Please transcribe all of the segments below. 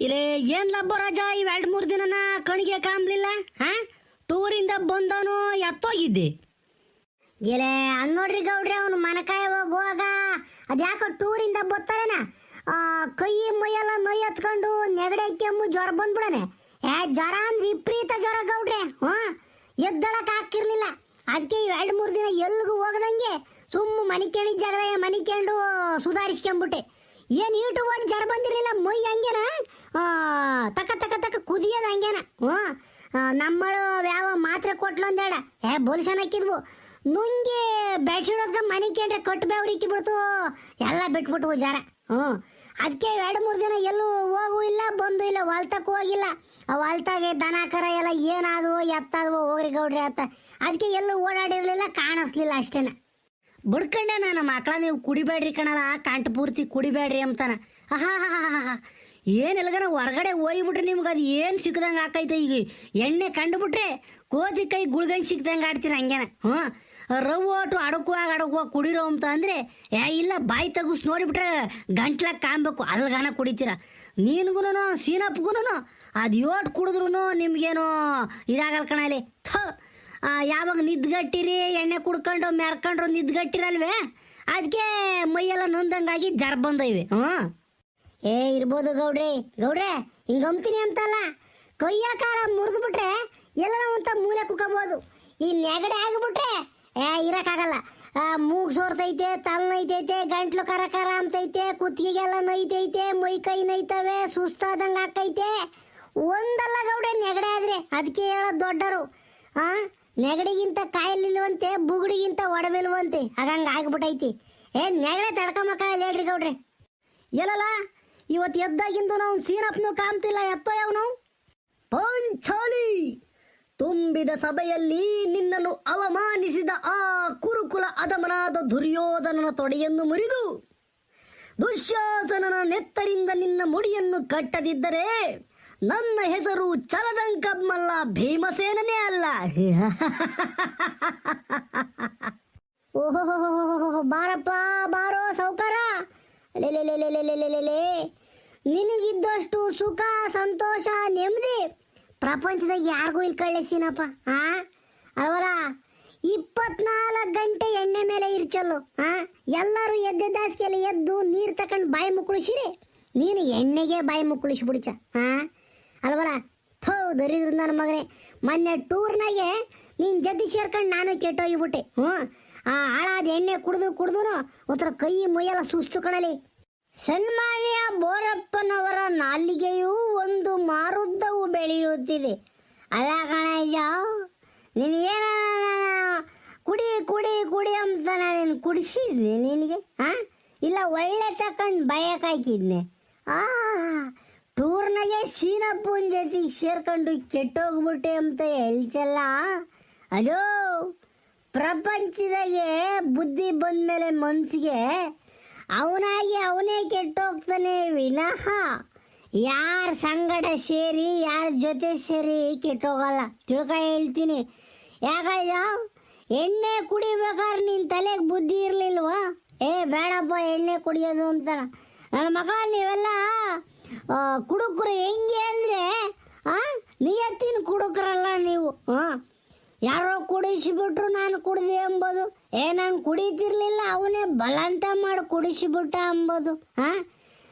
ಇಲ್ಲೇ ಏನ್ ಲಬ್ಬ ರಾಜ ಇವ್ ಎರಡ್ ಮೂರ್ ದಿನನ ಕಣಿಗೆ ಕಾಮ್ಲಿಲ್ಲ ಹಾ? ಟೂರಿಂದ ಬಂದವನು ಎತ್ತೋಗಿದ್ದೆ. ಇಲ್ಲೇ ಅದ್ ನೋಡ್ರಿ ಗೌಡ್ರಿ, ಅವನು ಮನಕಾಯ ಹೋಗುವಾಗ ಅದ್ಯಾಕೋ ಟೂರಿಂದ ಬತ್ತಾರೇನ ಕೈ ಮೈಯೆಲ್ಲ ನೈ ಹತ್ಕೊಂಡು ನೆಗಡೆ ಕೆಮ್ಮು ಜ್ವರ ಬಂದ್ಬಿಡನೆ. ಏ, ಜ್ವರ ಅಂದ್ರೆ ವಿಪರೀತ ಜ್ವರ ಗೌಡ್ರೆ, ಹ್ಞೂ? ಎದ್ದಳಕ್ ಹಾಕಿರ್ಲಿಲ್ಲ ಅದಕ್ಕೆ ಎರಡು ಮೂರು ದಿನ ಎಲ್ಗೂ ಹೋಗದಂಗೆ ಸುಮ್ಮ ಮನಿಕೊಂಡಿದ್ದ ಜಾಗದಾಗ ಮನಿಕೊಂಡು ಸುಧಾರಿಸ್ಕೊಂಬಿಟ್ಟೆ ಏನ್ ಈಟು ಮಾಡಿ ಜರ ಬಂದಿರಲಿಲ್ಲ? ಮೈ ಹಂಗೇನ? ತಕ ತಕ ತಕ ಕುದಿಯೋದು ಹಂಗೇನ? ಹ್ಞೂ. ನಮ್ಮಳು ಯಾವ ಮಾತ್ರೆ ಕೊಟ್ಲು ಅಂದೇಳ ಏ, ಬೋಲ್ಸನ್ ಹಾಕಿದ್ವು. ನುಂಗಿ ಬೆಡ್ಶೀಟ್ ಹೊತ್ಕ ಮನೆ ಕೇಂದ್ರ ಕಟ್ಟು ಬೆವ್ರಿಕ್ಕಿ ಬಿಡ್ತು ಎಲ್ಲ ಬಿಟ್ಬಿಟ್ವು ಜರ. ಹ್ಞೂ. ಅದಕ್ಕೆ ಎರಡು ಮೂರು ದಿನ ಎಲ್ಲೂ ಹೋಗು ಇಲ್ಲ, ಬಂದು ಇಲ್ಲ ಹೊಲ್ತಕ್ಕೂ ಹೋಗಿಲ್ಲ. ಆ ಹೊಲ್ತಾಗೆ ದನ, ಕರ ಎಲ್ಲ ಏನಾದವು, ಎತ್ತಾದವು ಹೋಗ್ರಿ ಗೌಡ್ರಿ ಅತ್ತ ಅದಕ್ಕೆ ಎಲ್ಲೂ ಓಡಾಡಿರಲಿಲ್ಲ, ಕಾಣಿಸ್ಲಿಲ್ಲ ಅಷ್ಟೇನ. ಬಡ್ಕಂಡೆ ನಾನು ಮಕ್ಕಳ ನೀವು ಕುಡಿಬೇಡ್ರಿ ಕಣಲ್ಲ, ಕಾಂಟ್ ಪೂರ್ತಿ ಕುಡಿಬೇಡ್ರಿ ಅಂತಾನ ಆಹಾ ಏನಿಲ್ಲಗನ ಹೊರಗಡೆ ಹೋಗಿಬಿಟ್ರೆ ನಿಮ್ಗೆ ಅದು ಏನು ಸಿಕ್ಕದಂಗೆ ಆಕೈತೆ ಈಗ? ಎಣ್ಣೆ ಕಂಡುಬಿಟ್ರೆ ಕೋತಿ ಕೈ ಗುಳ್ಗಂಗೆ ಸಿಕ್ಕದಂಗೆ ಆಡ್ತೀರ ಹಂಗೇನ? ಹ್ಞೂ ರವ್ ಓಟು ಅಡಕುವಾಗ ಅಡಕುವಾಗ ಕುಡಿರೋ ಅಂತ ಅಂದರೆ, ಏ, ಇಲ್ಲ, ಬಾಯಿ ತಗಸ್ ನೋಡಿಬಿಟ್ರೆ ಗಂಟ್ಲಾಗ ಕಾಣ್ಬೇಕು, ಅಲ್ಗಾನ ಕುಡಿತೀರ. ನೀನ್ಗೂ ಸೀನಪ್ಗೂ ಅದು ಯೋಟ್ ಕುಡಿದ್ರು ನಿಮ್ಗೇನು ಇದಾಗಲ್ಲ ಕಣಲಿ ಥೋ. ಯಾವಾಗ ನಿದ್ಗಟ್ಟಿರಿ, ಎಣ್ಣೆ ಕುಡ್ಕೊಂಡು ಮೆರ್ಕೊಂಡ್ರು ನಿದ್ಗಟ್ಟಿರಲ್ವೇ? ಅದಕ್ಕೆ ಮೈಯೆಲ್ಲ ನೊಂದಂಗಾಗಿ ಜರ್ ಬಂದೈವೆ. ಹ್ಞೂ. ಏ, ಇರ್ಬೋದು ಗೌಡ್ರಿ. ಗೌಡ್ರೆ, ಹಿಂಗ್ ಅಂತೀನಿ ಅಂತಲ್ಲ. ಕೈಯ ಕಾಲ ಮುರಿದು ಬಿಟ್ರೆ ಎಲ್ಲ ಅಂತ ಮೂಲೆ ಕುಕ್ಕಬೋದು ಈ ನೆಗಡೆ ಆಗಿಬಿಟ್ರೆ, ಏ, ಇರೋಕ್ಕಾಗಲ್ಲ. ಮೂಗು ಮೂಗ್ ಸೋರ್ತೈತೆ, ತಲ್ ನೈತೈತೆ, ಗಂಟ್ಲು ಕರ ಕರ ಅಂತೈತೆ, ಕುತ್ತಿಗೆಗೆಲ್ಲ ನೈತೈತೆ, ಮೈ ಕೈ ನೈತವೆ, ಸುಸ್ತಾದಂಗ ಆಕೈತೆ ಒಂದಲ್ಲ ಗೌಡ ನೆಗಡೆ ಆದ್ರೆ ಅದಕ್ಕೆ ಹೇಳೋದು ದೊಡ್ಡರು. ಆ? ನೆಗಡಿಗಿಂತ ಕಾಯಿಲಿಲ್ವಂತೆ ಬುಗುಡಿಗಿಂತ ಒಡವಿಲ್ವಂತೆ ಹಾಗಂಗ ಆಗ್ಬಿಟ್ಟೈತಿ. ಏ, ನೆಗಡೆ ತಡ್ಕೊಂಬಕ್ಕಾಗಲ್ಲ ಹೇಳ್ರಿ ಗೌಡ್ರಿ. ಎಲ್ಲಲ್ಲ ಇವತ್ತು ಎದ್ದಾಗಿಂದು ನಾವು ಸೀನಪ್ನು ಕಾಮ್ತಿಲ್ಲ ಎತ್ತೋ ಯಾವನು ಪಂಚಾಲಿ ತುಂಬಿದ ಸಭೆಯಲ್ಲಿ ನಿನ್ನನ್ನು ಅವಮಾನಿಸಿದ ಆ ಕುರುಕುಲ ಅದಮನಾದ ದುರ್ಯೋಧನನ ತೊಡೆಯನ್ನು ಮುರಿದು, ದುಶ್ಯಾಸನನ ನೆತ್ತರಿಂದ ನಿನ್ನ ಮುಡಿಯನ್ನು ಕಟ್ಟದಿದ್ದರೆ ನನ್ನ ಹೆಸರು ಚಲದಂಕಮ್ಮಲ್ಲ ಭೀಮಸೇನನೇ ಅಲ್ಲ. ಓಹೋ ಬಾರಪ್ಪ, ಬಾರೋ ಸೌಕರ. ನಿನಗಿದ್ದಷ್ಟು ಸುಖ, ಸಂತೋಷ, ನೆಮ್ಮದಿ ಪ್ರಪಂಚದಾಗ ಯಾರಿಗೂ ಇಲ್ಲಿ ಕಳಿಸಿನಪ್ಪ ಹಾ ಅವರ ಇಪ್ಪತ್ನಾಲ್ಕು ಗಂಟೆ ಎಣ್ಣೆ ಮೇಲೆ ಇರ್ಚಲ್ಲು ಹಾ ಎಲ್ಲರೂ ಎದ್ದೆದ್ದಾಸ್ಕೆಲ್ಲ ಎದ್ದು ನೀರು ತಕೊಂಡು ಬಾಯಿ ಮುಕ್ಕುಳಿಸಿರಿ ನೀನು ಎಣ್ಣೆಗೆ ಬಾಯಿ ಮುಕ್ಕಳಿಸ್ಬಿಡ್ಚ ಹಾ ಅಲ್ವಲ್ಲ? ಥೋ ದರಿದ್ರ ನನ್ನ ಮಗನೇ. ಮೊನ್ನೆ ಟೂರ್ನಾಗೆ ನೀನ್ ಜದ್ದಿ ಸೇರ್ಕೊಂಡು ನಾನು ಕೆಟ್ಟೋಗಿಬಿಟ್ಟೆ. ಹ್ಞೂ? ಆ ಹಾಳಾದ ಎಣ್ಣೆ ಕುಡಿದು ಕುಡಿದು ಒಂಥರ ಕೈ ಮೈಯೆಲ್ಲ ಸುಸ್ತು ಕಣಲಿ ಸನ್ಮಾನ್ಯ ಬೋರಪ್ಪನವರ ನಾಲಿಗೆಯೂ ಒಂದು ಮಾರುದ್ದವು ಬೆಳೆಯುತ್ತಿದೆ. ಅಲ್ಲ ಕಣಯ್ಯ ನಿನಗೇನ ಕುಡಿ ಕುಡಿ ಕುಡಿ ಅಂತ ನಾನು ಕುಡಿಸಿದ್ನಿ ನಿನಗೆ? ಹಾ ಇಲ್ಲ ಒಳ್ಳೆ ತಕೊಂಡು ಬಯಕಾಕಿದ್ನೆ ಆ ಟೂರ್ನಾಗೆ ಸೀನಪ್ಪನ ಜೊತೆಗೆ ಸೇರ್ಕೊಂಡು ಕೆಟ್ಟೋಗ್ಬಿಟ್ಟೆ ಅಂತ ಹೇಳ್ಸಲ್ಲ? ಅದು ಪ್ರಪಂಚದಾಗೆ ಬುದ್ಧಿ ಬಂದ ಮೇಲೆ ಮನ್ಸಿಗೆ ಅವನಾಗಿ ಅವನೇ ಕೆಟ್ಟೋಗ್ತಾನೆ ವಿನಃ ಯಾರ ಸಂಗಡ ಸೇರಿ, ಯಾರ ಜೊತೆ ಸೇರಿ ಕೆಟ್ಟೋಗಲ್ಲ. ತಿಳ್ಕ ಹೇಳ್ತೀನಿ. ಯಾಕಯ್ಯ, ಎಣ್ಣೆ ಕುಡಿಬೇಕಾದ್ರೆ ನಿನ್ನ ತಲೆಗೆ ಬುದ್ಧಿ ಇರಲಿಲ್ವಾ? ಏ, ಬೇಡಪ್ಪ, ಎಣ್ಣೆ ಕುಡಿಯೋದು ಅಂತ. ನನ್ನ ಮಕ್ಕಳ ನೀವೆಲ್ಲ ಕುಡುಕರು ಹೆಂಗೆ ಅಂದರೆ ನಿಯತ್ತಿನ ಕುಡುಕರಲ್ಲ ನೀವು. ಹಾಂ ಯಾರೋ ಕುಡಿಸಿಬಿಟ್ರು ನಾನು ಕುಡಿದೆ ಎಂಬುದು ಏ, ನಾನು ಕುಡಿತಿರ್ಲಿಲ್ಲ, ಅವನೇ ಬಲಂತ ಮಾಡಿ ಕುಡಿಸಿಬಿಟ್ಟ ಅಂಬೋದು. ಹಾ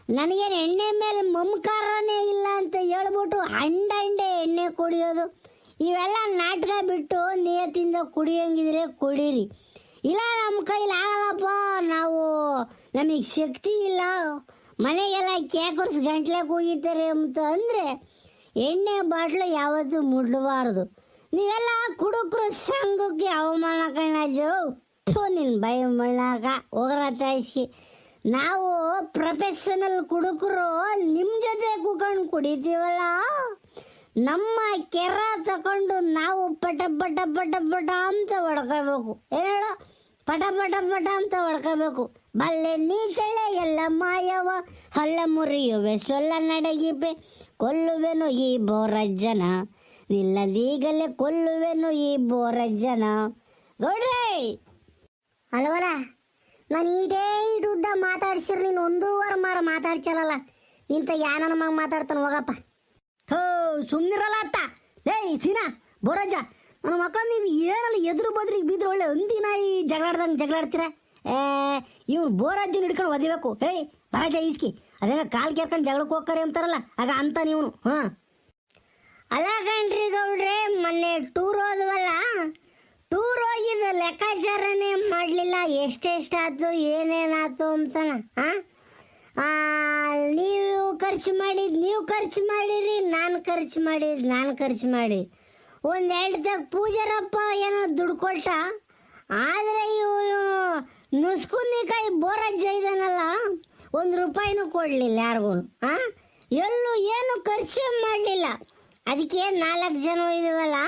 ನನಗೇನು ಎಣ್ಣೆ ಮೇಲೆ ಮಮಕಾರನೇ ಇಲ್ಲ ಅಂತ ಹೇಳ್ಬಿಟ್ಟು ಹಂಡಂಡೆ ಎಣ್ಣೆ ಕುಡಿಯೋದು. ಇವೆಲ್ಲ ನಾಟಕ ಬಿಟ್ಟು ನಿಯತ್ತಿಂದ ಕುಡಿಯೋಂಗಿದ್ರೆ ಕುಡೀರಿ. ಇಲ್ಲ, ನಮ್ಮ ಕೈಲಿ ಆಗಲ್ಲಪ್ಪ, ನಾವು ನಮಗೆ ಶಕ್ತಿ ಇಲ್ಲ. ಮನೆಗೆಲ್ಲ ಕೇಕರ್ಸ್ ಗಂಟ್ಲೆ ಕೂಗಿತಾರೆ ಅಂತ ಅಂದರೆ ಎಣ್ಣೆ ಬಾಟ್ಲು ಯಾವತ್ತೂ ಮುಡ್ಲಬಾರದು ನೀವೆಲ್ಲ ಕುಡುಕರು ಸಂಘಕ್ಕೆ ಅವಮಾನ ಕಣಜು ಥು ನಿನ್ನ ಬೈ ಮಣ್ಣಾಗ ಹೋಗ್ರ ತಾಯಿಸಿ. ನಾವು ಪ್ರೊಫೆಷನಲ್ ಕುಡುಕರು ನಿಮ್ಮ ಜೊತೆ ಕೂಕೊಂಡು ಕುಡಿತೀವಲ್ಲ? ನಮ್ಮ ಕೆರ ತಗೊಂಡು ನಾವು ಪಟ ಪಟ ಪಟ ಪಟ ಅಂತ ಹೊಡ್ಕೋಬೇಕು. ಹೇಳೋ? ಪಟ ಪಟ ಪಟ ಅಂತ ಹೊಡ್ಕೋಬೇಕು. ಬಲ್ಲೆ ನೀಚಳೆ ಎಲ್ಲ ಮಾಯವ. ಹಲ್ಲ ಮುರಿಯುವೆ, ಸೊಲ್ಲ ನಡಗಿಬೆ, ಕೊಲ್ಲುವೆನು ಈ ಬೋರಜ್ಜನ. ನಿಲ್ಲದೀಗಲೇ ಕೊಲ್ಲುವೆನು ಈ ಬೋರಜ್ಜನ. ಗೌಡ್ರೇ! ಅಲ್ವರ? ನಾನು ಈಟೇ ಇಡುದ್ದ ಮಾತಾಡ್ಸಿರ್ ನೀನು ಒಂದೂವರೆ ಮಾರ ಮಾತಾಡ್ಸಲ್ಲ ನಿಂತ ಯಾನ ಮಗ ಮಾತಾಡ್ತಾನೆ ಹೋಗಪ್ಪ. ಹೋ ಸುಮ್ಮನಿರಲ್ಲ ಅತ್ತ. ಏಯ್, ಸೀನಾ, ಬೋರಜ್ಜ. ನನ್ನ ಮಕ್ಕಳು ನೀವು ಏನಲ್ಲ ಎದುರು ಬದ್ರಿಗೆ ಬಿದ್ರೆ ಒಳ್ಳೆ ಒಂದಿನ ಈ ಜಗಳಾಡ್ದಂಗೆ ಜಗಳಾಡ್ತೀರ? ಏ ಬೋರಾಜ್ಜನ್ ಬೋರಜ್ಜನ ಹಿಡ್ಕೊಂಡು ಒದಿಬೇಕು. ಏಯ್ ಬರಜ ಈಸ್ಕಿ. ಅದೇನ ಕಾಲ್ ಕೇರ್ಕೊಂಡು ಜಗಳಕ್ಕೆ ಹೋಗ್ತಾರೆ ಅಂತಾರಲ್ಲ, ಆಗ ಅಂತ ನೀವು ಹಾಂ. ಅಲ್ಲ ಕಣ್ರಿ ಗೌಡ್ರೆ, ಮೊನ್ನೆ ಟೂರ್ ಹೋದ್ವಲ್ಲ? ಟೂರ್ ಹೋಗಿದ ಲೆಕ್ಕಾಚಾರನೇ ಮಾಡಲಿಲ್ಲ. ಎಷ್ಟೆಷ್ಟಾಯ್ತು ಏನೇನಾಯ್ತು ಅಂತನ ಹಾಂ ನೀವು ಖರ್ಚು ಮಾಡಿದ್ ನೀವು ಖರ್ಚು ಮಾಡಿರಿ, ನಾನು ಖರ್ಚು ಮಾಡಿದ್ ನಾನು ಖರ್ಚು ಮಾಡಿ ಒಂದು ಎರಡು ತಗ ಪೂಜಾರಪ್ಪ ಏನೋ ದುಡ್ಡು ಕೊಟ್ಟ? ಆದರೆ ಇವನು ನುಸ್ಕುನ್ನಿಕಾಯಿ ಬೋರಜ್ಜ ಇದನಲ್ಲ ಒಂದು ರೂಪಾಯಿನೂ ಕೊಡಲಿಲ್ಲ ಯಾರಿಗೂ ಹಾಂ ಎಲ್ಲೂ ಏನು ಖರ್ಚು ಮಾಡಲಿಲ್ಲ. ಅದಕ್ಕೆ ನಾಲ್ಕು ಜನ ಇದೀವಲ್ಲ,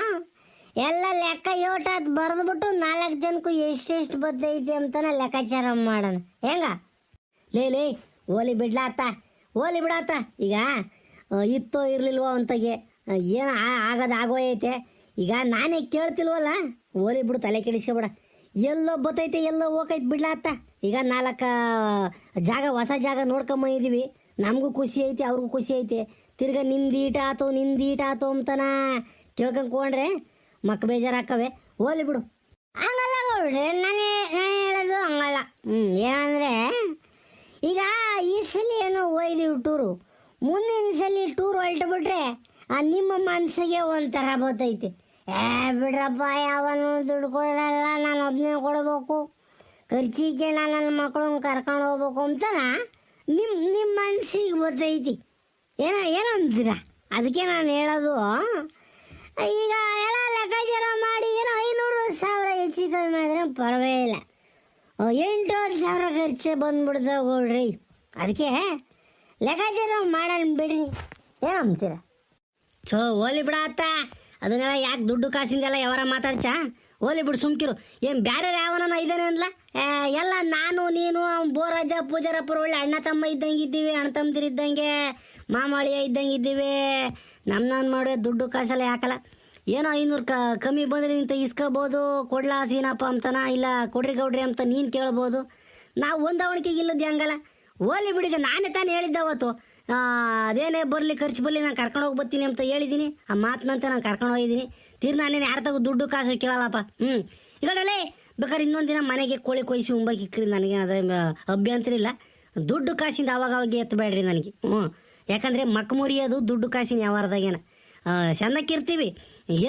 ಎಲ್ಲ ಲೆಕ್ಕ ಯೋಟಾತ್ ಬರೆದ್ಬಿಟ್ಟು ನಾಲ್ಕು ಜನಕ್ಕೂ ಎಷ್ಟೆಷ್ಟು ಬರ್ತೈತಿ ಅಂತಾನೆ ಲೆಕ್ಕಾಚಾರ ಮಾಡೋಣ. ಹೆಂಗ? ಲೇ ಲೇ, ಓಲಿ ಬಿಡ್ಲಾತ, ಓಲಿ ಬಿಡಾತ. ಈಗ ಇತ್ತೋ ಇರಲಿಲ್ವೋ ಅಂತಗೆ ಏನು ಆಗೋದು ಆಗೋಯೈತೆ. ಈಗ ನಾನೇ ಕೇಳ್ತಿಲ್ವಲ್ಲ, ಓಲಿ ಬಿಡು, ತಲೆ ಕೆಡಿಸ್ಕೊಬೇಡ. ಎಲ್ಲೋ ಬತ್ತೈತೆ, ಎಲ್ಲೋ ಹೋಗೈತೆ ಬಿಡ್ಲಾತ್ತ ಈಗ ನಾಲ್ಕು ಜಾಗ, ಹೊಸ ಜಾಗ ನೋಡ್ಕೊಂಬಂದಿದ್ದೀವಿ ನಮಗೂ ಖುಷಿ ಐತಿ, ಅವ್ರಿಗೂ ಖುಷಿ ಐತೆ. ತಿರ್ಗ ನಿಂದೀಟ ಆತು ನಿಂದೀಟ ಆತು ಅಂತನ ಕೇಳ್ಕೊಂಡ್ರೆ ಮಕ್ಕ ಬೇಜಾರು ಹಾಕವೆ ಹೋಲಿ ಬಿಡು. ಹಂಗಲ್ಲ ನೋಡ್ರಿ ನಾನೇ, ನಾನು ಹೇಳೋದು ಹಂಗಲ್ಲ. ಹ್ಞೂ ಏನಂದರೆ ಈಗ ಈ ಸಲ ಏನೋ ಹೋಯ್ದೀವಿ ಟೂರು. ಮುಂದಿನ ಸಲ ಟೂರ್ ಹೊರಟುಬಿಟ್ರೆ ಆ ನಿಮ್ಮ ಮನಸ್ಸಿಗೆ ಒಂಥರ ಬರ್ತೈತೆ ಏ, ಬಿಡ್ರಪ್ಪ, ಯಾವನು ದುಡ್ಡು ಕೊಡಲ್ಲ, ನಾನು ಒಬ್ಬನೇ ಕೊಡಬೇಕು. ಖರ್ಚಿಗೆ ನಾನು ನನ್ನ ಮಕ್ಕಳನ್ನ ಕರ್ಕೊಂಡು ಹೋಗ್ಬೇಕು ಅಂತ ನಿಮ್ಮ ನಿಮ್ಮ ಮನಸ್ಸಿಗೆ ಬರ್ತೈತಿ. ಏನೋ ಏನೋ ಅಂತೀರ ಅದಕ್ಕೆ ನಾನು ಹೇಳೋದು, ಈಗ ಎಲ್ಲ ಲೆಕ್ಕಾಚಾರ ಮಾಡಿ ಏನೋ ಐನೂರು ಸಾವಿರ ಹೆಚ್ಚು ಕಮ್ಮಿ ಆದರೆ ಪರವಾಗಿಲ್ಲ. ಎಂಟೂವರೆ ಸಾವಿರ ಖರ್ಚು ಬಂದ್ಬಿಡ್ತಾವ ಕೊಡ್ರಿ ಅದಕ್ಕೆ ಲೆಕ್ಕಾಚಾರ ಮಾಡೋಣ ಬಿಡ್ರಿ. ಅಂತೀರ ಸೊ ಹೋಲಿ ಬಿಡಾತ. ಅತ್ತ ಅದನ್ನೆಲ್ಲ ಯಾಕೆ ದುಡ್ಡು ಕಾಸಿಂದೆಲ್ಲ ಯಾವಾರ ಮಾತಾಡ್ಚ? ಓಲಿ ಬಿಡು, ಸುಮ್ಕಿರು. ಏನು ಬೇರೆ ಯಾವನ ಇದ್ದಾನೆ ಅನ್ಲ? ಎಲ್ಲ ನಾನು, ನೀನು ಬೋರಾಜ, ಪೂಜಾರಪ್ಪರು ಒಳ್ಳೆ ಅಣ್ಣ ತಮ್ಮ ಇದ್ದಂಗೆ ಇದ್ದೀವಿ ಅಣ್ಣ ತಮ್ಮದಿರು ಇದ್ದಂಗೆ, ಮಾಮಾಳಿಯ ಇದ್ದಂಗೆ ಇದ್ದೀವಿ ನಮ್ಮ ನಾನು ಮಾಡೋ ದುಡ್ಡು ಕಾಸಲ್ಲ ಯಾಕಲ್ಲ ಏನೋ ಐನೂರು ಕ, ಕಮ್ಮಿ ಬಂದ್ರೆ ನಿಂತ ಇಸ್ಕೋಬೋದು, ಕೊಡ್ಲಾ ಸೀನಪ್ಪ ಅಂತನ, ಇಲ್ಲ ಕೊಡ್ರಿ ಗೌಡ್ರಿ ಅಂತ ನೀನು ಕೇಳ್ಬೋದು. ನಾವು ಹೊಂದಾವಣಿಕೆಗೆ ಇಲ್ಲದ ಹಂಗಲ್ಲ. ಓಲಿ ಬಿಡಿಗ ನಾನೇ ತಾನೇ ಹೇಳಿದ್ದೆ ಅವತ್ತು. ಅದೇನೇ ಬರಲಿ, ಖರ್ಚು ಬರಲಿ, ನಾನು ಕರ್ಕೊಂಡು ಹೋಗಿ ಬರ್ತೀನಿ ಅಂತ ಹೇಳಿದ್ದೀನಿ ಆ ಮಾತಿನಂತೆ ನಾನು ಕರ್ಕೊಂಡು ಹೋಗಿದ್ದೀನಿ ತೀರ್ ನಾನೇನು ಯಾರ ತಗೋ ದುಡ್ಡು ಕಾಸು ಕೇಳಲ್ಲಪ್ಪ. ಹ್ಞೂ ಈಗಡಲೇ ಬೇಕಾದ್ರೆ ಇನ್ನೊಂದು ದಿನ ಮನೆಗೆ ಕೋಳಿ ಕೊಯ್ಸಿ ಉಂಬಕ್ಕೆ ಇಕ್ಕ್ರಿ ನನಗೆ ಅದೇ ಅಭ್ಯಂತರ ಇಲ್ಲ. ದುಡ್ಡು ಕಾಸಿಂದ ಅವಾಗ ಅವಾಗ ಎತ್ತಬೇಡ್ರಿ ನನಗೆ. ಹ್ಞೂ ಯಾಕಂದರೆ ಮಕ್ಕ ಮುರಿಯೋದು ದುಡ್ಡು ಕಾಸಿನ ವ್ಯವಹಾರದಾಗೇನ ಸಣ್ಣಕ್ಕಿರ್ತೀವಿ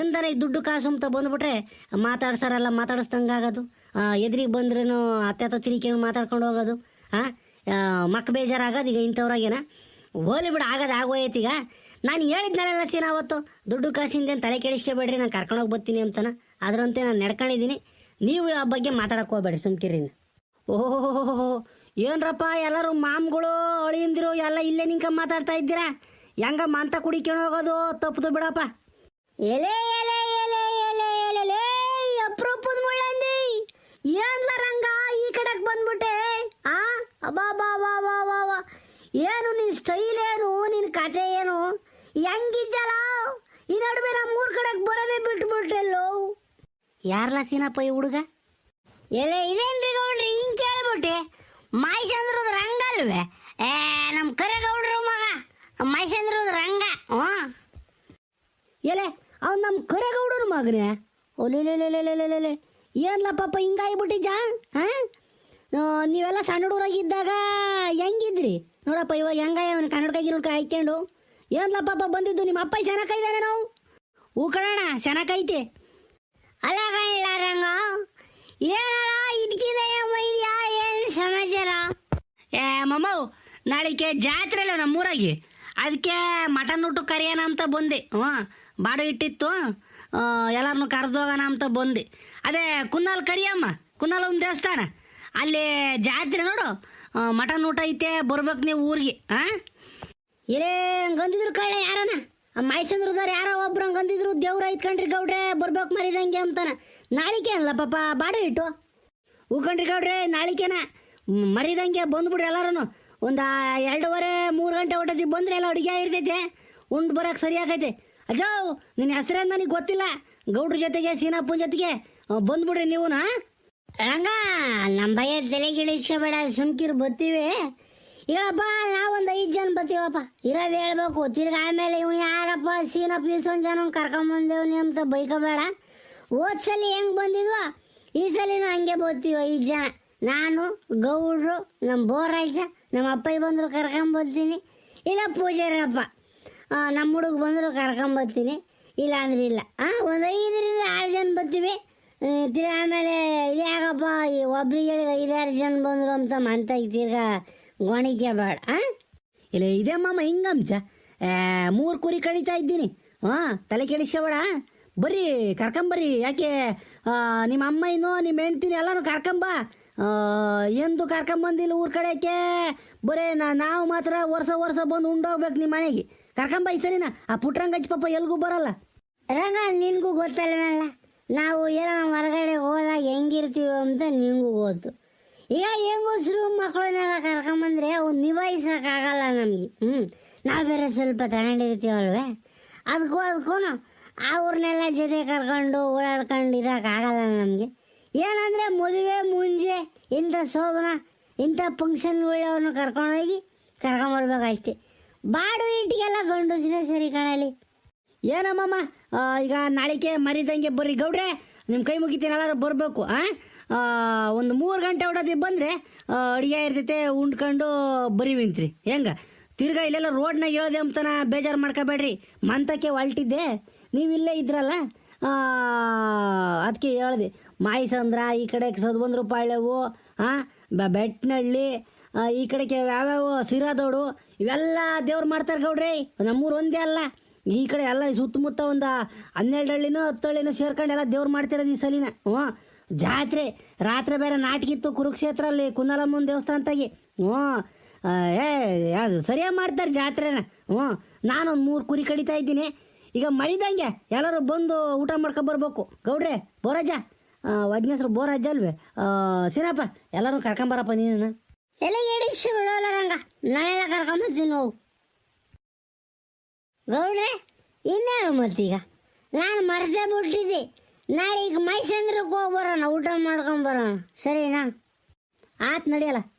ಎಂದರೆ ದುಡ್ಡು ಕಾಸು ಅಂತ ಬಂದ್ಬಿಟ್ರೆ ಮಾತಾಡ್ಸಾರಲ್ಲ ಮಾತಾಡಿಸ್ದಂಗೆ ಆಗೋದು. ಎದುರಿಗೆ ಬಂದ್ರೂ ಅತ್ತೆ ತಿರಿಕೊಂಡು ಮಾತಾಡ್ಕೊಂಡು ಹೋಗೋದು. ಹಾಂ ಮಕ್ಕ ಬೇಜಾರಾಗೋದು ಈಗ ಇಂಥವ್ರಾಗೇನ. ಹೋಲಿ ಬಿಡು, ಆಗೋದು ಆಗೋಯ್ತು ನಾನು ಹೇಳಿದ್ನಲ್ಲ ಸೀನ ಅವತ್ತು ದುಡ್ಡು ಕಾಸಿಂದ ತಲೆ ಕೆಡಿಸ್ಕೋಬೇಡ್ರಿ, ನಾನು ಕರ್ಕೊಂಡೋಗಿ ಬರ್ತೀನಿ ಅಂತನ. ಅದರಂತೆ ನಾನು ನಡ್ಕೊಂಡಿದ್ದೀನಿ. ನೀವು ಆ ಬಗ್ಗೆ ಮಾತಾಡಕ್ಕೆ ಹೋಗ್ಬೇಡ್ರಿ, ಸುಮ್ಕಿರಿ ಓಹೋ ಏನ್ರಪ್ಪ ಎಲ್ಲರೂ ಮಾಮ್ಗಳು, ಅಳಿಯಂದಿರು, ಎಲ್ಲ ಇಲ್ಲೇ ನಿಂಕ ಮಾತಾಡ್ತಾ ಇದ್ದೀರಾ? ಹೆಂಗ ಮಂತ ಕುಡಿಕೊಂಡು ಹೋಗೋದು? ತಪ್ಪದು ಬಿಡಪ್ಪ. ಎಲೆ ಎಲೆ ಎಲೆ ಎಲೆ ಎಲೆ ಅಪ್ರೂಪದ ಮುಳ್ಳಂದಿ. ಏನ್ಲ ರಂಗ, ಈ ಕಡೆಗೆ ಬಂದ್ಬಿಟ್ಟೆ? ಆ? ಅಬಾ ಬಾ ಬಾ ಬಾ ಬಾ ಬಾ. ಏನು ನಿನ್ ಸ್ಟೈಲ್ ಏನು? ನಿನ್ ಕತೆ ಏನು? ಹೆಂಗಿದ್ದಲ್ಲ ಈ ನಡುವೆ ನಮ್ಮ ಮೂರ್ ಕಡೆಗೆ ಬರೋದೇ ಬಿಟ್ಬಿಟ್ಟೆಲ್ಲೋ? ಯಾರ್ಲ ಸೀನಪ್ಪ ಈ ಹುಡುಗ? ಎಲ್ಲ ಇದೇನ್ರಿ ಗೌಡ್ರಿ? ಹಿಂಗ್ ಕೇಳ್ಬಿಟ್ಟೆ. ಮೈಸಂದ್ರದ ರಂಗ ಅಲ್ವೇ? ಏ ನಮ್ಮ ಕರೆಗೌಡ್ರು ಮಗ. ಮೈಸಂದ್ರದ ರಂಗ, ಹ್ಞೂ. ಎಲೆ, ಅವ್ನು ನಮ್ಮ ಕರೆಗೌಡನ ಮಗನೇ. ಒಲೆ ಏನ್ಲ ಪಾಪ ಹಿಂಗಾಗ್ಬಿಟ್ಟಿದ್ದ ಹಾಂ? ನೀವೆಲ್ಲ ಸಣ್ಣ ಹುಡುಗರಾಗಿದ್ದಾಗ ಹೆಂಗಿದ್ರಿ? ನೋಡಪ್ಪ, ಇವಾಗ ಹೆಂಗ ಅವನು ಕನ್ನಡ ಗಿನ್ನಡ ಹಾಕ್ಕೊಂಡು ಏನ್ಲ ಪಾಪ ಬಂದಿದ್ದು? ನಿಮ್ಮ ಅಪ್ಪ ಚೆನ್ನಾಗಿದ್ದಾನೆ ನಾವು. ಹೂ ಚೆನ್ನಾಗೈತೆ ಅಲ್ಲ ಕಣ್ಣ, ರಂಗ. ಏನಲ್ಲ ಇದಕ್ಕಿಲ್ಲ ಮೈದ್ಯಾ ಏನು ಸಮಾಚಾರ? ಏ ಮಮ್ಮವ್ ನಾಳಿಕೆ ಜಾತ್ರೆ ಇಲ್ಲ ನಮ್ಮೂರಾಗಿ. ಅದಕ್ಕೆ ಮಟನ್ ಊಟ ಕರಿಯೋಣ ಅಂತ ಬಂದೆ. ಹ್ಞೂ, ಬಾಡು ಇಟ್ಟಿತ್ತು. ಎಲ್ಲರನ್ನು ಕರೆದೋಗೋಣ ಅಂತ ಬಂದೆ. ಅದೇ ಕುನ್ನಾಲ್ ಕರಿಯಮ್ಮ, ಕುನ್ನಾಲ್ ಒಂದು ದೇವಸ್ಥಾನ. ಅಲ್ಲಿ ಜಾತ್ರೆ ನೋಡು ಮಟನ್ ಊಟ ಐತೆ, ಬರ್ಬೇಕು ನೀವು ಊರಿಗೆ ಹಾಂ ಇರೇ ಹಂಗಂದಿದ್ರು ಕಳ್ಳ ಯಾರನ? ಮೈಸಂದ್ರದವ್ರು ಯಾರೋ ಒಬ್ರು ಹಂಗಂದಿದ್ರು ದೇವ್ರ ಐತ್ಕಂಡ್ರಿ ಗೌಡ್ರೆ, ಬರ್ಬೇಕು ಮರಿದಂಗೆ ಅಂತಾನ. ನಾಳಿಕೆ ಅಲ್ಲ ಪಾಪ, ಬಾಡು ಇಟ್ಟು. ಹೂಕಂಡ್ರಿ ಗೌಡ್ರೆ, ನಾಳಿಕೆನ ಮರಿದಂಗೆ ಬಂದ್ಬಿಡ್ರಿ ಎಲ್ಲರೂ ಒಂದು ಎರಡೂವರೆ, ಮೂರು ಗಂಟೆ ಹೊಟ್ಟದಿ ಬಂದ್ರೆ ಎಲ್ಲ ಅಡುಗೆ ಇರ್ತೈತೆ ಉಂಡು ಬರೋಕೆ ಸರಿ ಆಗೈತೆ. ಅಜ್ಜೋ ನಿನ್ನ ಹೆಸರೇನು ನನಗೆ ಗೊತ್ತಿಲ್ಲ. ಗೌಡ್ರ ಜೊತೆಗೆ ಸೀನಪ್ಪನ ಜೊತೆಗೆ ಬಂದ್ಬಿಡ್ರಿ ನೀವುನಾ ರಂಗ ನಮ್ಮ ಭಯ ತಲೆ ಗಿಳಿಸ್ಕೋಬೇಡ ಸುಮ್ಕಿರು ಬತ್ತೀವಿ. ಹೇಳಪ್ಪ ನಾವೊಂದು ಐದು ಜನ ಬರ್ತೀವಪ್ಪ ಇರೋದು ಹೇಳ್ಬೇಕು, ತಿರ್ಗಿ ಆಮೇಲೆ ಇವ್ನು ಯಾರಪ್ಪ ಸೀನಪ್ಪ ಒಂದು ಜನ ಕರ್ಕೊಂಬಂದೇವ್ನಿ ಅಂತ ಬೈಕೋಬೇಡ. ಹೋದ ಸಲ ಹೆಂಗೆ ಬಂದಿದ್ವ, ಈ ಸಲಿನೂ ಹಂಗೆ ಬರ್ತೀವಿ ಐದು ಜನ. ನಾನು, ಗೌಡ್ರು ನಮ್ಮ ಬೋರಾಜ ನಮ್ಮ ಅಪ್ಪಯ್ಯ ಬಂದರು ಕರ್ಕೊಂಬರ್ತೀನಿ ಇಲ್ಲ ಪೂಜಾರಪ್ಪ ನಮ್ಮ ಹುಡುಗ ಬಂದರು ಕರ್ಕೊಂಬರ್ತೀನಿ ಇಲ್ಲ ಅಂದ್ರೆ ಇಲ್ಲ. ಹಾಂ ಒಂದು ಐದರಿಂದ ಆರು ಜನ ಬರ್ತೀವಿ ತಿರ್ಗಿ ಆಮೇಲೆ ಇದು ಯಾಕಪ್ಪ ಈ ಒಬ್ರಿಗೆ ಹೇಳಿದ ಐದಾರು ಜನ ಬಂದರು ಅಂತ ಅಂತ ತಿರ್ಗಾ ಗೊಣಿಕೆ ಬೇಡ ಇಲ್ಲ ಇದೇ ಮಾಮ ಹಿಂಗಂಚ ಮೂರು ಕುರಿ ಕಡಿತಾ ಇದ್ದೀನಿ. ಹಾಂ ತಲೆ ಕೆಡಿಸ್ಬೇಡ ಬರ್ರಿ ಕರ್ಕೊಂಬರ್ರಿ ಯಾಕೆ ನಿಮ್ಮ ಅಮ್ಮ ಇನ್ನೂ ನಿಮ್ಮ ಹೆಂಡ್ತೀನಿ ಎಲ್ಲರೂ ಕರ್ಕೊಂಬ. ಎಂದು ಕರ್ಕೊಂಬಂದಿಲ್ಲ ಊರ್ ಕಡೆಗೆ ಬರೇ ನಾ ನಾವು ಮಾತ್ರ ವರ್ಷ ವರ್ಷ ಬಂದು ಉಂಡೋಗ್ಬೇಕು ನಿಮ್ಮ ಮನೆಗೆ. ಕರ್ಕೊಂಬ ಈ ಸರಿನಾ? ಆ ಪುಟ್ರಂಗಜ್ಜಿ ಪಾಪ ಎಲ್ಗೂ ಬರಲ್ಲ. ರಂಗ ನಿನಗೂ ಗೊತ್ತಲ್ವಲ್ಲ? ನಾವು ಏನೋ ಹೊರಗಡೆ ಹೋದಾಗ ಹೆಂಗಿರ್ತೀವಿ ಅಂತ ನಿಮಗೂ ಗೊತ್ತು. ಈಗ ಹೆಂಗಸ್ರು ಮಕ್ಕಳನ್ನೆಲ್ಲ ಕರ್ಕೊಂಬಂದ್ರೆ ಅವು ನಿಭಾಯಿಸೋಕ್ಕಾಗಲ್ಲ ನಮಗೆ. ಹ್ಞೂ ನಾವು ಬೇರೆ ಸ್ವಲ್ಪ ತಗೊಂಡಿರ್ತೀವಲ್ವೇ? ಅದಕ್ಕೂ ಅದಕ್ಕೂ ಅವ್ರನ್ನೆಲ್ಲ ಜೊತೆ ಕರ್ಕೊಂಡು ಓಡಾಡ್ಕೊಂಡು ಇರೋಕ್ಕಾಗಲ್ಲ ನಮಗೆ. ಏನಂದರೆ ಮದುವೆ ಮುಂಜೆ ಇಂಥ ಶೋಭನ, ಇಂಥ ಫಂಕ್ಷನ್ಗಳವ್ರನ್ನ ಕರ್ಕೊಂಡೋಗಿ ಕರ್ಕೊಂಬರ್ಬೇಕು ಅಷ್ಟೇ ಬಾಡು ಇಟ್ಟಿಗೆಲ್ಲ ಗಂಡು ಸರಿ ಕಾಣಲಿ ಏನಮ್ಮಮ್ಮ ಈಗ ನಾಳೆಗೆ ಮರಿದಂಗೆ ಬರ್ರಿ. ಗೌಡ್ರೆ ನಿಮ್ಮ ಕೈ ಮುಗಿತೀನಿ ಎಲ್ಲರೂ ಬರಬೇಕು ಆ? ಒಂದು ಮೂರು ಗಂಟೆ ಹೊಡೋದಿ ಬಂದರೆ ಅಡುಗೆ ಇರ್ತೈತೆ ಉಂಡ್ಕೊಂಡು ಬರೀವಿಂತ್ರಿ ಹೆಂಗ? ತಿರ್ಗಾ ಇಲ್ಲೆಲ್ಲ ರೋಡ್ನಾಗ ಹೇಳ್ದೆ ಅಂತನ ಬೇಜಾರು ಮಾಡ್ಕೋಬೇಡ್ರಿ. ಮಂತಕ್ಕೆ ಹೊಲ್ಟಿದ್ದೆ ನೀವು ಇಲ್ಲೇ ಇದ್ರಲ್ಲ ಅದಕ್ಕೆ ಹೇಳ್ದೆ. ಮಾಯಿಸಂದ್ರ ಈ ಕಡೆ ಸದ್ಬಂದ್ರು ಪಾಳ್ಯವು ಹಾಂ ಬೆಟ್ನಳ್ಳಿ ಆ, ಈ ಕಡೆಗೆ ಯಾವ್ಯಾವ ಸಿರಾದೋಡು ಇವೆಲ್ಲ ದೇವ್ರು ಮಾಡ್ತಾರೆ ಗೌಡ್ರಿ. ನಮ್ಮೂರು ಒಂದೇ ಅಲ್ಲ. ಈ ಕಡೆ ಎಲ್ಲ ಸುತ್ತಮುತ್ತ ಒಂದು ಹನ್ನೆರಡು ಹಳ್ಳಿನೋ ಹತ್ತು ಹಳ್ಳಿನೋ ಸೇರ್ಕೊಂಡು ಎಲ್ಲ ದೇವ್ರು ಮಾಡ್ತಿರೋದು ಈ ಸಲಿನ. ಹ್ಞೂ. ಜಾತ್ರೆ ರಾತ್ರಿ ಬೇರೆ ನಾಟಕಿತ್ತು ಕುರುಕ್ಷೇತ್ರ ಅಲ್ಲಿ ಕುನ್ನಲಮ್ಮನ ದೇವಸ್ಥಾನದಾಗೆ. ಹ್ಞೂ. ಆ, ಏ ಅದು ಸರಿಯಾಗಿ ಮಾಡ್ತಾರೆ ಜಾತ್ರೆನ. ಹ್ಞೂ. ನಾನೊಂದು ಮೂರು ಕುರಿ ಕಡಿತಾ ಇದ್ದೀನಿ. ಈಗ ಮರಿದಂಗೆ ಎಲ್ಲರೂ ಬಂದು ಊಟ ಮಾಡ್ಕೊ ಬರ್ಬೇಕು. ಗೌಡ್ರೆ ಬೋರಾಜ ಬೋರಜ್ಜ ಬೋರಾಜ ಅಲ್ವೇ ಸಿನಪ್ಪ ಎಲ್ಲರೂ ಕರ್ಕೊಂಬರಪ್ಪ ನೀನು ಎಲ್ಲ ಹೇಳಿ ರಂಗ ನಾನೆಲ್ಲ ಕರ್ಕೊಂಬರ್ತೀನಿ ಹೋಗು ಗೌಡ್ರೆ, ಇನ್ನೇನು ಮತ್ತೀಗ? ನಾನು ಮರೆತೇ ಬಿಟ್ಟಿದ್ದೆ. ನಾಳೆ ಈಗ ಮೈಸಂದ್ರಕ್ಕೆ ಹೋಗಿ ಬರೋಣ ಊಟ ಮಾಡ್ಕೊಂಬರೋಣ. ಸರಿನಾ? ಆತ್ ನಡಿಯಲ್ಲ.